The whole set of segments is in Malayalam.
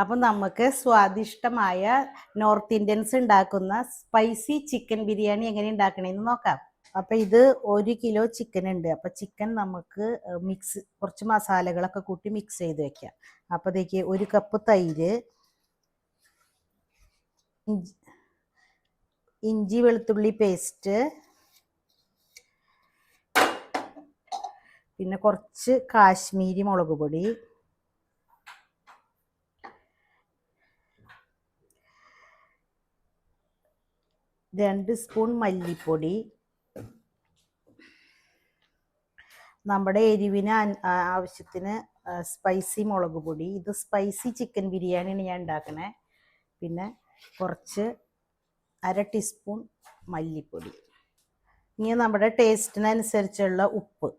അപ്പം നമുക്ക് സ്വാദിഷ്ടമായ നോർത്ത് ഇന്ത്യൻസ് ഉണ്ടാക്കുന്ന സ്പൈസി ചിക്കൻ ബിരിയാണി എങ്ങനെ ഉണ്ടാക്കണേന്ന് നോക്കാം. അപ്പം ഇത് ഒരു കിലോ ചിക്കൻ ഉണ്ട്. അപ്പം ചിക്കൻ നമുക്ക് മിക്സ് കുറച്ച് മസാലകളൊക്കെ കൂട്ടി മിക്സ് ചെയ്ത് വെക്കാം. അപ്പം ഇതേക്ക് ഒരു കപ്പ് തൈര് ഇഞ്ചി വെളുത്തുള്ളി പേസ്റ്റ് പിന്നെ കുറച്ച് കാശ്മീരി മുളക് പൊടി രണ്ട് സ്പൂൺ മല്ലിപ്പൊടി. നമ്മുടെ എരിവിന് ആവശ്യത്തിന് സ്പൈസി മുളക് പൊടി. ഇത് സ്പൈസി ചിക്കൻ ബിരിയാണിയാണ് ഞാൻ ഉണ്ടാക്കണേ. പിന്നെ കുറച്ച് അര ടീസ്പൂൺ മല്ലിപ്പൊടി. ഇനി നമ്മുടെ ടേസ്റ്റിനനുസരിച്ചുള്ള ഉപ്പ്.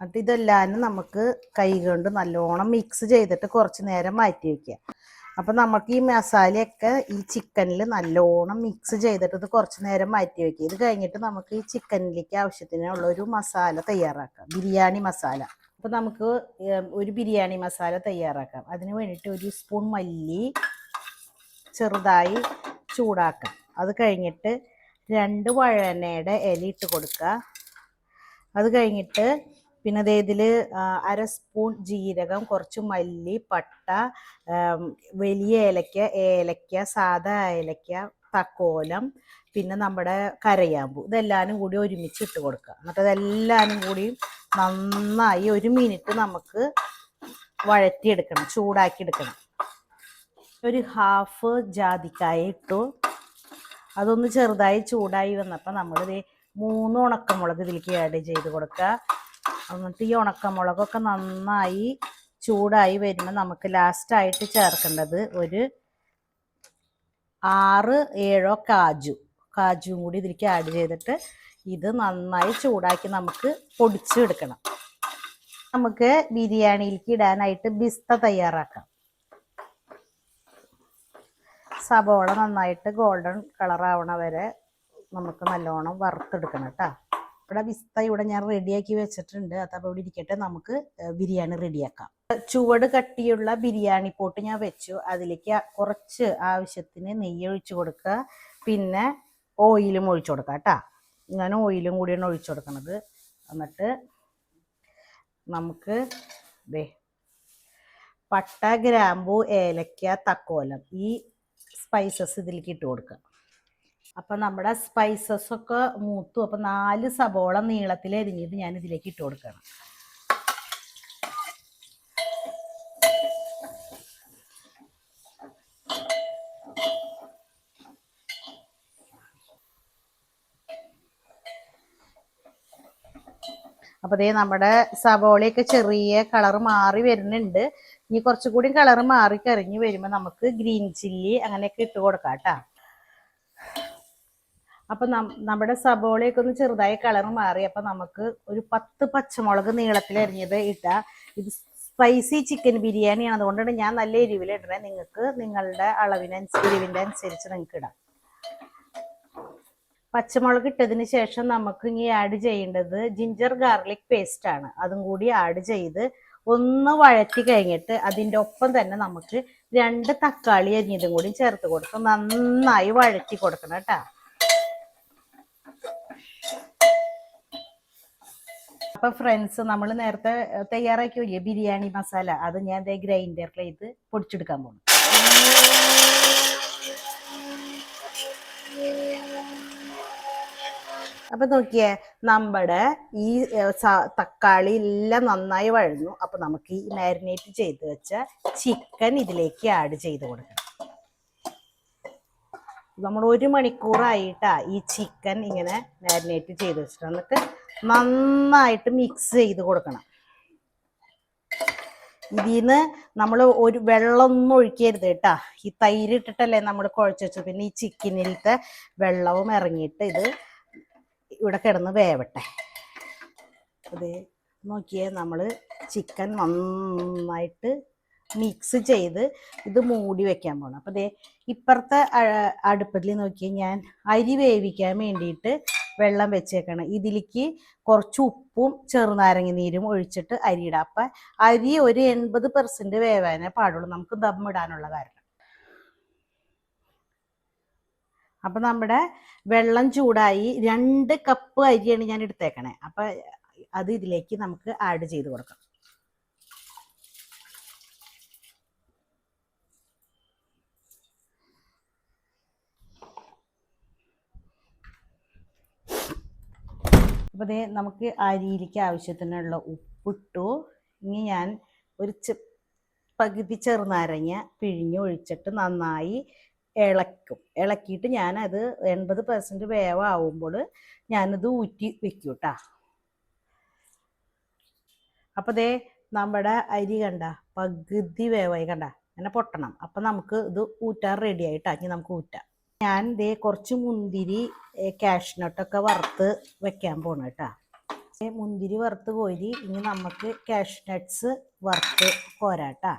എന്നിട്ട് ഇതെല്ലാം നമുക്ക് കൈ കൊണ്ട് നല്ലോണം മിക്സ് ചെയ്തിട്ട് കുറച്ച് നേരം മാറ്റി വയ്ക്കുക അപ്പം നമുക്ക് ഈ മസാലയൊക്കെ ഈ ചിക്കനിൽ നല്ലോണം മിക്സ് ചെയ്തിട്ട് ഇത് കുറച്ച് നേരം മാറ്റി വയ്ക്കുക ഇത് കഴിഞ്ഞിട്ട് നമുക്ക് ഈ ചിക്കനിലേക്ക് ആവശ്യത്തിനുള്ള ഒരു മസാല തയ്യാറാക്കാം. ബിരിയാണി മസാല. അപ്പം നമുക്ക് ഒരു ബിരിയാണി മസാല തയ്യാറാക്കാം. അതിന് വേണ്ടിയിട്ട് ഒരു സ്പൂൺ മല്ലി ചെറുതായി ചൂടാക്കാം. അത് കഴിഞ്ഞിട്ട് രണ്ട് വഴനയുടെ ഇല ഇട്ട് കൊടുക്കുക അത് കഴിഞ്ഞിട്ട് പിന്നെ അതേ ഇതിൽ അര സ്പൂൺ ജീരകം കുറച്ച് മല്ലി പട്ട വലിയ ഏലക്ക ഏലക്ക സാധാ ഏലക്ക തക്കോലം പിന്നെ നമ്മുടെ കരയാമ്പു. ഇതെല്ലാനും കൂടി ഒരുമിച്ച് ഇട്ട് കൊടുക്കുക. എന്നിട്ട് ഇതെല്ലാനും കൂടി നന്നായി ഒരു മിനിറ്റ് നമുക്ക് വഴറ്റിയെടുക്കണം ചൂടാക്കി എടുക്കണം ഒരു ഹാഫ് ജാതിക്കായ ഇട്ടു. അതൊന്ന് ചെറുതായി ചൂടായി വന്നപ്പോൾ നമ്മളിത് മൂന്ന് ഉണക്കമുളക് ഇതിലേക്ക് ആഡ് ചെയ്ത് കൊടുക്കുക. എന്നിട്ട് ഈ ഉണക്കമുളകൊക്കെ നന്നായി ചൂടായി വരുമ്പോൾ നമുക്ക് ലാസ്റ്റായിട്ട് ചേർക്കേണ്ടത് ഒരു ആറ് ഏഴോ കാജു. കാജുവും കൂടി ഇതിലേക്ക് ആഡ് ചെയ്തിട്ട് ഇത് നന്നായി ചൂടാക്കി നമുക്ക് പൊടിച്ചെടുക്കണം. നമുക്ക് ബിരിയാണിയിലേക്ക് ഇടാനായിട്ട് ബിസ്ത തയ്യാറാക്കാം. സബോള നന്നായിട്ട് ഗോൾഡൻ കളർ ആവണ വരെ നമുക്ക് നല്ലോണം വറുത്തെടുക്കണം കേട്ടോ ഇവിടെ വിസ്ത ഇവിടെ ഞാൻ റെഡിയാക്കി വെച്ചിട്ടുണ്ട്. അതപ്പോൾ ഇവിടെ ഇരിക്കട്ടെ നമുക്ക് ബിരിയാണി റെഡിയാക്കാം. ചുവട് കട്ടിയുള്ള ബിരിയാണി പോട്ട് ഞാൻ വെച്ചു. അതിലേക്ക് കുറച്ച് ആവശ്യത്തിന് നെയ്യ് ഒഴിച്ചു കൊടുക്കുക. പിന്നെ ഓയിലും ഒഴിച്ചു കൊടുക്കുക കേട്ടോ. ഞാൻ ഓയിലും കൂടിയാണ് ഒഴിച്ചു കൊടുക്കുന്നത് എന്നിട്ട് നമുക്ക് ദേ പട്ട ഗ്രാമ്പു ഏലക്ക തക്കോലം ഈ സ്പൈസസ് ഇതിലേക്ക് ഇട്ട് കൊടുക്കുക. അപ്പം നമ്മുടെ സ്പൈസസ് ഒക്കെ മൂത്തു. അപ്പം നാല് സബോള നീളത്തിൽ എരിഞ്ഞിട്ട് ഞാൻ ഇതിലേക്ക് ഇട്ട് കൊടുക്കണം. അപ്പോൾ ദേ നമ്മുടെ സബോളയൊക്കെ ചെറിയ കളർ മാറി വരുന്നുണ്ട്. ഇനി കുറച്ചുകൂടി കളർ മാറി കറിഞ്ഞ് വരുമ്പോൾ നമുക്ക് ഗ്രീൻ ചില്ലി അങ്ങനെയൊക്കെ ഇട്ട് കൊടുക്കാം കേട്ടോ അപ്പൊ നമ്മുടെ സബോളയൊക്കെ ഒന്ന് ചെറുതായി കളർ മാറി. അപ്പൊ നമുക്ക് ഒരു പത്ത് പച്ചമുളക് നീളത്തിൽ അരിഞ്ഞത് ഇട്ടാ. ഇത് സ്പൈസി ചിക്കൻ ബിരിയാണിയാണ് അതുകൊണ്ടാണ് ഞാൻ നല്ല എരിവിൽ ഇടണേ നിങ്ങൾക്ക് നിങ്ങളുടെ അളവിനനുസരിച്ച് എരിവിന്റെ അനുസരിച്ച് നിങ്ങൾക്ക് ഇടാം. പച്ചമുളക് ഇട്ടതിന് ശേഷം നമുക്ക് ഇനി ആഡ് ചെയ്യേണ്ടത് ജിഞ്ചർ ഗാർലിക് പേസ്റ്റ് ആണ്. അതും കൂടി ആഡ് ചെയ്ത് ഒന്ന് വഴറ്റി കഴിഞ്ഞിട്ട് അതിന്റെ ഒപ്പം തന്നെ നമുക്ക് രണ്ട് തക്കാളി അരിഞ്ഞതും കൂടി ചേർത്ത് കൊടുക്കും നന്നായി വഴറ്റി കൊടുക്കണം കേട്ടോ. അപ്പൊ ഫ്രണ്ട്സ് നമ്മൾ നേരത്തെ തയ്യാറാക്കിയില്ലേ? ബിരിയാണി മസാല. അത് ഞാൻ ഗ്രൈൻഡറിൽ ഇത് പൊടിച്ചെടുക്കാൻ പോകും അപ്പൊ നോക്കിയേ നമ്മുടെ ഈ തക്കാളി എല്ലാം നന്നായി വഴന്നു അപ്പൊ നമുക്ക് ഈ മാരിനേറ്റ് ചെയ്ത് വെച്ച ചിക്കൻ ഇതിലേക്ക് ആഡ് ചെയ്ത് കൊടുക്കണം നമ്മൾ ഒരു മണിക്കൂറായിട്ടാ ഈ ചിക്കൻ ഇങ്ങനെ മാരിനേറ്റ് ചെയ്ത് വെച്ചിട്ട്. എന്നിട്ട് നന്നായിട്ട് മിക്സ് ചെയ്ത് കൊടുക്കണം. ഇതിന്ന് നമ്മൾ ഒരു വെള്ളമൊന്നും ഒഴിക്കരുത് കേട്ടാ. ഈ തൈര് ഇട്ടിട്ടല്ലേ നമ്മൾ കുഴച്ച് വെച്ചത്. പിന്നെ ഈ ചിക്കനിലത്തെ വെള്ളവും ഇറങ്ങിയിട്ട് ഇത് ഇവിടെ കിടന്ന് വേവട്ടെ. അത് നോക്കിയേ നമ്മൾ ചിക്കൻ നന്നായിട്ട് മിക്സ് ചെയ്ത് ഇത് മൂടി വെക്കാൻ പോകണം അപ്പോൾ ദേ ഇപ്പുറത്തെ അടുപ്പത്തിൽ നോക്കി ഞാൻ അരി വേവിക്കാൻ വേണ്ടിയിട്ട് വെള്ളം വെച്ചേക്കണം. ഇതിലേക്ക് കുറച്ച് ഉപ്പും ചെറുനാരങ്ങ നീരും ഒഴിച്ചിട്ട് അരിയിടാം. അപ്പം അരി ഒരു എൺപത് പെർസെന്റ് വേവാനേ പാടുള്ളൂ. നമുക്ക് ദമ്മിടാനുള്ള കാരണം. അപ്പം നമ്മുടെ വെള്ളം ചൂടായി രണ്ട് കപ്പ് അരിയാണ് ഞാൻ എടുത്തേക്കണേ. അപ്പം അത് ഇതിലേക്ക് നമുക്ക് ആഡ് ചെയ്ത് കൊടുക്കാം. അപ്പോൾ ദേ നമുക്ക് അരിയിലേക്ക് ആവശ്യത്തിനുള്ള ഉപ്പിട്ടു. ഇനി ഞാൻ ഒരു ചെ പകുതി ചെറുനാരങ്ങ പിഴിഞ്ഞ് ഒഴിച്ചിട്ട് നന്നായി ഇളക്കും. ഇളക്കിയിട്ട് ഞാനത് എൺപത് പെർസെന്റ് വേവാകുമ്പോൾ ഞാനത് ഊറ്റി വെക്കും കേട്ടോ അപ്പോൾ ദേ നമ്മുടെ അരി കണ്ട പകുതി വേവായി കണ്ട അങ്ങനെ പൊട്ടണം. അപ്പം നമുക്ക് ഇത് ഊറ്റാൻ റെഡി ആയിട്ടാ. ഇനി നമുക്ക് ഊറ്റാം. ഞാൻ ദേ കുറച്ച് മുന്തിരി കാഷ്നട്ടൊക്കെ വറുത്ത് വെക്കാൻ പോണ കേട്ടാ മുന്തിരി വറുത്ത് കോരി ഇനി നമുക്ക് കാഷ്നട്ട്സ് വറുത്ത് പോരാട്ടാ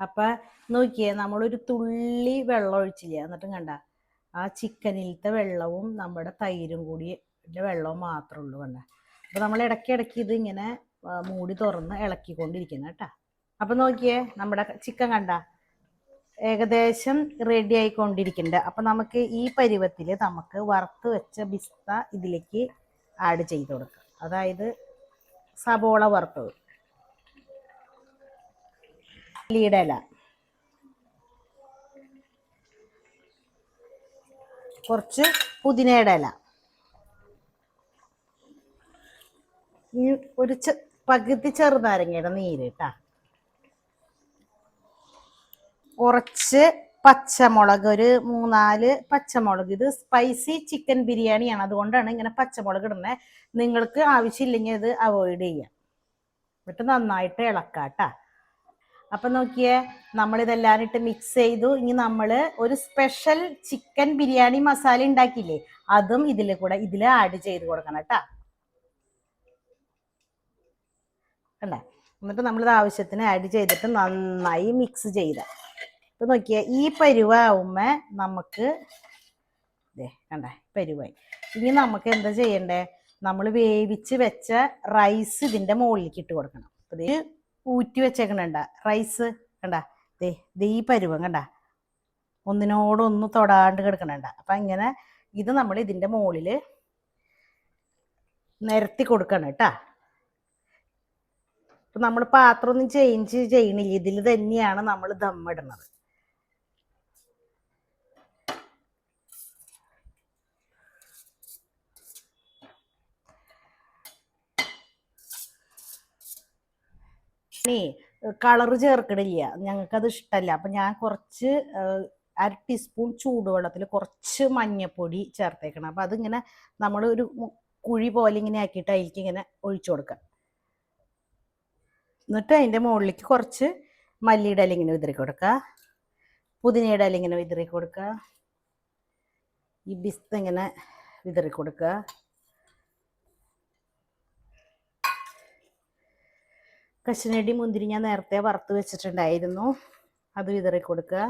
അപ്പം നോക്കിയേ നമ്മളൊരു തുള്ളി വെള്ളം ഒഴിച്ചില്ല? എന്നിട്ടും കണ്ട ആ ചിക്കനിലത്തെ വെള്ളവും നമ്മുടെ തൈരും കൂടി വെള്ളവും മാത്രമേ ഉള്ളൂ കണ്ട. അപ്പം നമ്മൾ ഇടയ്ക്കിടയ്ക്ക് ഇത് ഇങ്ങനെ മൂടി തുറന്ന് ഇളക്കിക്കൊണ്ടിരിക്കണം കേട്ടാ അപ്പം നോക്കിയേ നമ്മുടെ ചിക്കൻ കണ്ട ഏകദേശം റെഡി ആയിക്കൊണ്ടിരിക്കുന്നുണ്ട്. അപ്പം നമുക്ക് ഈ പരുവത്തിൽ നമുക്ക് വറുത്ത് വെച്ച ബിസ്ത ഇതിലേക്ക് ആഡ് ചെയ്ത് കൊടുക്കാം. അതായത് സബോള വറുത്തത്. ലീഡല കുറച്ച് പുതിനയുടെ ഇല. ഒരു പകുതി ചെറുനാരങ്ങയുടെ നീര് കേട്ടാ കുറച്ച് പച്ചമുളക് ഒരു മൂന്നാൽ പച്ചമുളക്. ഇത് സ്പൈസി ചിക്കൻ ബിരിയാണിയാണ്. അതുകൊണ്ടാണ് ഇങ്ങനെ പച്ചമുളക് ഇടുന്നത് നിങ്ങൾക്ക് ആവശ്യമില്ലെങ്കിൽ ഇത് അവോയ്ഡ് ചെയ്യാം. എന്നിട്ട് നന്നായിട്ട് ഇളക്കാട്ടാ അപ്പൊ നോക്കിയേ നമ്മൾ ഇതെല്ലാം ഇട്ട് മിക്സ് ചെയ്തു. ഇനി നമ്മൾ ഒരു സ്പെഷ്യൽ ചിക്കൻ ബിരിയാണി മസാല ഉണ്ടാക്കിയില്ലേ അതും ഇതിൽ കൂടെ ഇതിൽ ആഡ് ചെയ്ത് കൊടുക്കണം കേട്ടാ കണ്ട? എന്നിട്ട് നമ്മളിത് ആവശ്യത്തിന് ആഡ് ചെയ്തിട്ട് നന്നായി മിക്സ് ചെയ്ത. ഇപ്പൊ നോക്കിയ ഈ പരുവാകുമ്പോ നമുക്ക് ദേ കണ്ടേ പരുവായി. ഇനി നമുക്ക് എന്താ ചെയ്യണ്ടേ? നമ്മൾ വേവിച്ച് വെച്ച റൈസ് ഇതിന്റെ മുകളിലേക്ക് ഇട്ട് കൊടുക്കണം. അപ്പൊ ഇത് ഊറ്റി വെച്ചേക്കണണ്ട. റൈസ് കണ്ട ദേ ദേ ഈ പരുവം കണ്ട. ഒന്നിനോടൊന്ന് തൊടാണ്ട് കിടക്കണണ്ട. അപ്പൊ ഇങ്ങനെ ഇത് നമ്മൾ ഇതിന്റെ മുകളിൽ നിരത്തി കൊടുക്കണം കേട്ടാ നമ്മൾ പാത്രം ഒന്നും ചേഞ്ച് ചെയ്യണില്ല. ഇതിൽ തന്നെയാണ് നമ്മൾ ദമ്മിടുന്നത് നീ കളറ് ചേർക്കണില്ല. ഞങ്ങൾക്കത് ഇഷ്ടമല്ല അപ്പം ഞാൻ കുറച്ച് അര ടീസ്പൂൺ ചൂടുവെള്ളത്തിൽ കുറച്ച് മഞ്ഞപ്പൊടി ചേർത്തേക്കണം. അപ്പം അതിങ്ങനെ നമ്മൾ ഒരു കുഴി പോലെ ഇങ്ങനെ ആക്കിയിട്ട് അതിലേക്ക് ഇങ്ങനെ ഒഴിച്ചു കൊടുക്കുക എന്നിട്ട് അതിന്റെ മുകളിലേക്ക് കുറച്ച് മല്ലിയുടെ ഇല ഇങ്ങനെ വിതറി കൊടുക്കുക പുതിനയുടെ ഇല ഇങ്ങനെ വിതറി കൊടുക്കുക ഈ ബിസ്ത ഇങ്ങനെ വിതറി കൊടുക്കുക കശുനടി മുന്തിരി ഞാൻ നേരത്തെ വറുത്ത് വെച്ചിട്ടുണ്ടായിരുന്നു. അത് വിതറി കൊടുക്കുക.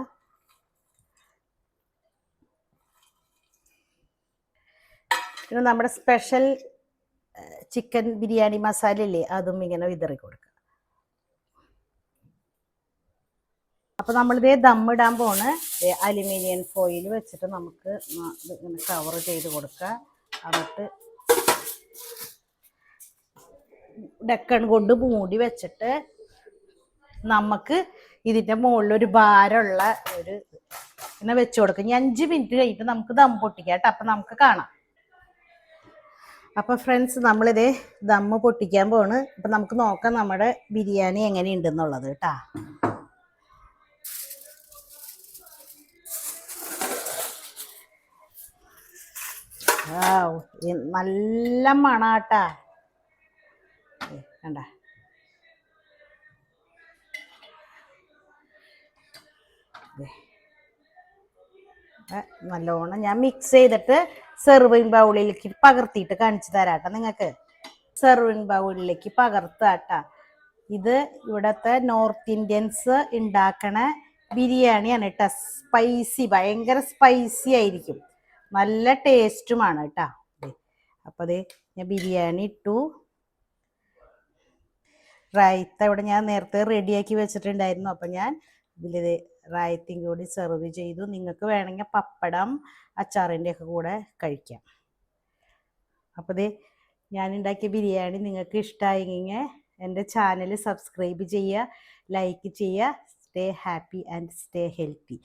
പിന്നെ നമ്മുടെ സ്പെഷ്യൽ ചിക്കൻ ബിരിയാണി മസാല ഇല്ലേ അതും ഇങ്ങനെ വിതറി കൊടുക്കുക. അപ്പൊ നമ്മളിതേ ദമ്മിടാൻ പോണ്. അലുമിനിയം ഫോയിൽ വെച്ചിട്ട് നമുക്ക് ഇങ്ങനെ കവർ ചെയ്ത് കൊടുക്കുക. എന്നിട്ട് ഡക്കൺ കൊണ്ട് മൂടി വെച്ചിട്ട് നമുക്ക് ഇതിന്റെ മുകളിൽ ഒരു ഭാരമുള്ള ഒരു ഇങ്ങനെ വെച്ചു കൊടുക്കും. ഇനി അഞ്ച് മിനിറ്റ് കഴിഞ്ഞിട്ട് നമുക്ക് ദം പൊട്ടിക്കാം കേട്ടോ. അപ്പം നമുക്ക് കാണാം. അപ്പോൾ ഫ്രണ്ട്സ് നമ്മളിത് ദമ്മ് പൊട്ടിക്കാൻ പോണ് അപ്പം നമുക്ക് നോക്കാം നമ്മുടെ ബിരിയാണി എങ്ങനെയുണ്ടെന്നുള്ളത് കേട്ടാ. നല്ല മണാട്ടാ. കണ്ട. നല്ലോണം ഞാൻ മിക്സ് ചെയ്തിട്ട് സെർവിങ് ബൗളിലേക്ക് പകർത്തിയിട്ട് കാണിച്ചു തരാട്ടോ നിങ്ങൾക്ക്. സെർവിങ് ബൗളിലേക്ക് പകർത്താട്ട. ഇത് ഇവിടത്തെ നോർത്ത് ഇന്ത്യൻസ് ഉണ്ടാക്കണ ബിരിയാണിയാണ് കേട്ടോ. സ്പൈസി ഭയങ്കര സ്പൈസി ആയിരിക്കും. നല്ല ടേസ്റ്റുമാണ് കേട്ടോ. അപ്പോൾ ഞാൻ ബിരിയാണി ഇട്ടു. റൈത്ത ഇവിടെ ഞാൻ നേരത്തെ റെഡിയാക്കി വെച്ചിട്ടുണ്ടായിരുന്നു. അപ്പം ഞാൻ ഇതിൽ റായത്തിയും കൂടി സെർവ് ചെയ്തു. നിങ്ങൾക്ക് വേണമെങ്കിൽ പപ്പടം അച്ചാറിന്റെ ഒക്കെ കൂടെ കഴിക്കാം. അപ്പോൾ ഇത് ഞാൻ ഉണ്ടാക്കിയ ബിരിയാണി നിങ്ങൾക്ക് ഇഷ്ടമായെങ്കിൽ എന്റെ ചാനൽ സബ്സ്ക്രൈബ് ചെയ്യുക ലൈക്ക് ചെയ്യുക stay happy and stay healthy.